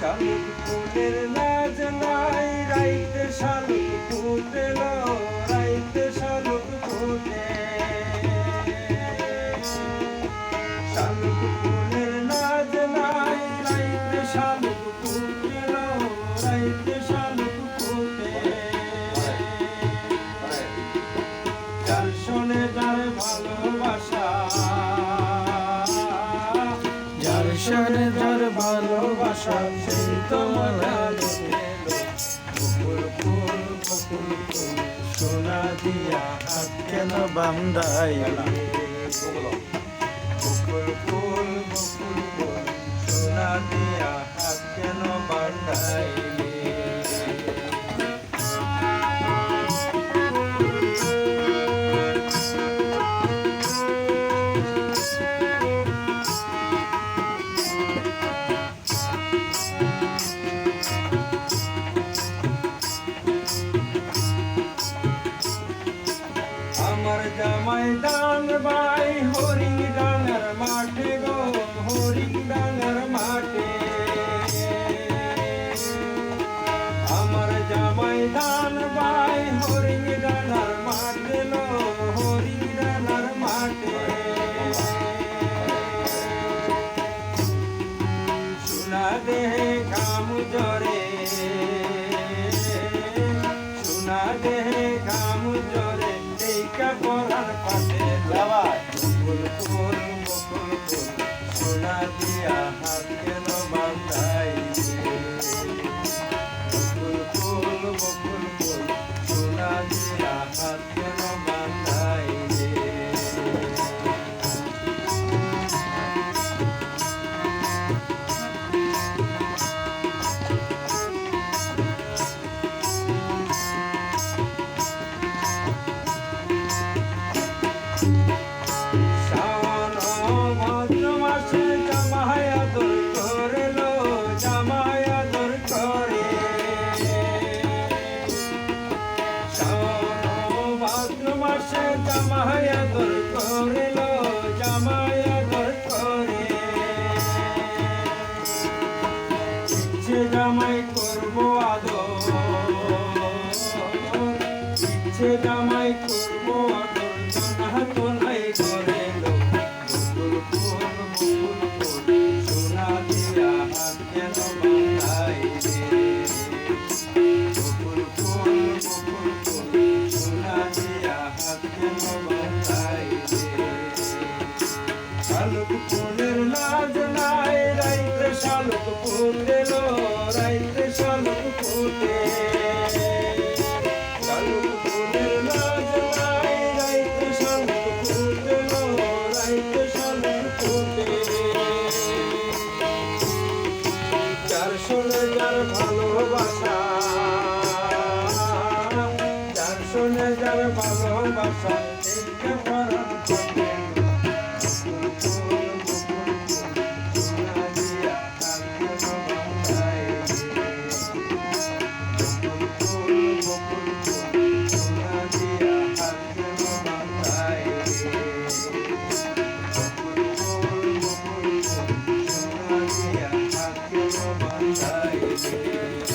শালুক ফুলের নাজ নাই, রাইতে শালুক ফুটেল রাইতে শালুক ফুটে শালুক ফুলের নাজ নাই, রাইতে শালুক যার ভালোবাসা সেই তোমার সোনা দিয়া কেন বান্দাই বকুল ফুল আমার জামাই মাসে জামাই আদর করে লো জামাই করে। ইচ্ছে জামাই করব আদর ইচ্ছে জামাই করব আদর জানা তো মনের নাজ নাই, রাইতে শালুক ফুটেল রাইতে শালুক ফুটে। শালুক ফুলের নাজ নাই, রাইতে শালুক ফুটেল রাইতে শালুক ফুটে। চার শোনে যার ভালোবাসা চার শোনে যার ভালোবাসা